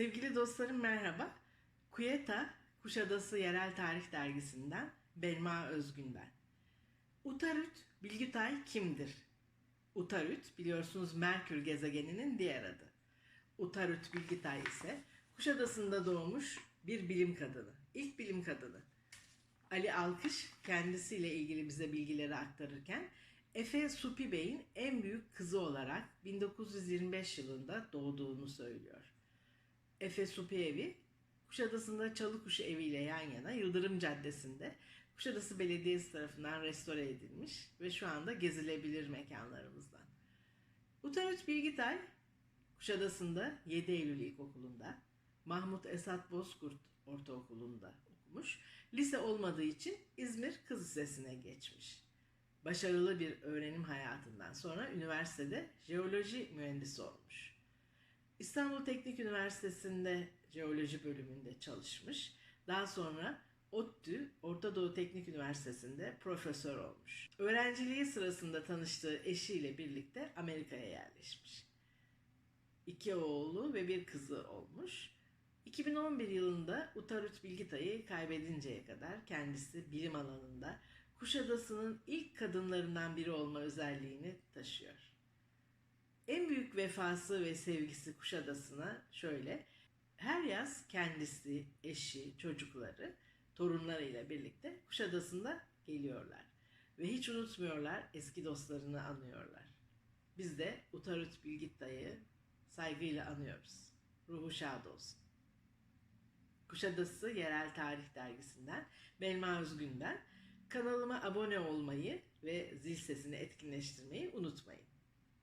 Sevgili dostlarım merhaba. Kuyeta, Kuşadası Yerel Tarih Dergisi'nden Belma Özgün ben. Utarüt Bilgütay kimdir? Utarüt biliyorsunuz Merkür gezegeninin diğer adı. Utarüt Bilgütay ise Kuşadası'nda doğmuş bir bilim kadını. İlk bilim kadını. Ali Alkış kendisiyle ilgili bize bilgileri aktarırken Efe Supi Bey'in en büyük kızı olarak 1925 yılında doğduğunu söylüyor. Efe Supi Evi Kuşadası'nda Çalıkuşu Evi ile yan yana Yıldırım Caddesi'nde Kuşadası Belediyesi tarafından restore edilmiş ve şu anda gezilebilir mekanlarımızdan. Utanç Bilgitay Kuşadası'nda 7 Eylül İlkokulu'nda, Mahmut Esat Bozkurt Ortaokulu'nda okumuş. Lise olmadığı için İzmir Kız Lisesi'ne geçmiş. Başarılı bir öğrenim hayatından sonra üniversitede jeoloji mühendisi olmuş. İstanbul Teknik Üniversitesi'nde jeoloji bölümünde çalışmış. Daha sonra ODTÜ, Orta Doğu Teknik Üniversitesi'nde profesör olmuş. Öğrenciliği sırasında tanıştığı eşiyle birlikte Amerika'ya yerleşmiş. İki oğlu ve bir kızı olmuş. 2011 yılında Utarut Bilgitay'ı kaybedinceye kadar kendisi bilim alanında Kuşadası'nın ilk kadınlarından biri olma özelliğini taşıyor. Büyük vefası ve sevgisi Kuşadası'na şöyle. Her yaz kendisi, eşi, çocukları, torunlarıyla birlikte Kuşadası'nda geliyorlar. Ve hiç unutmuyorlar, eski dostlarını anıyorlar. Biz de Utarut Bilgit dayı saygıyla anıyoruz. Ruhu şad olsun. Kuşadası Yerel Tarih Dergisi'nden Belma Özgün'den kanalıma abone olmayı ve zil sesini etkinleştirmeyi unutmayın.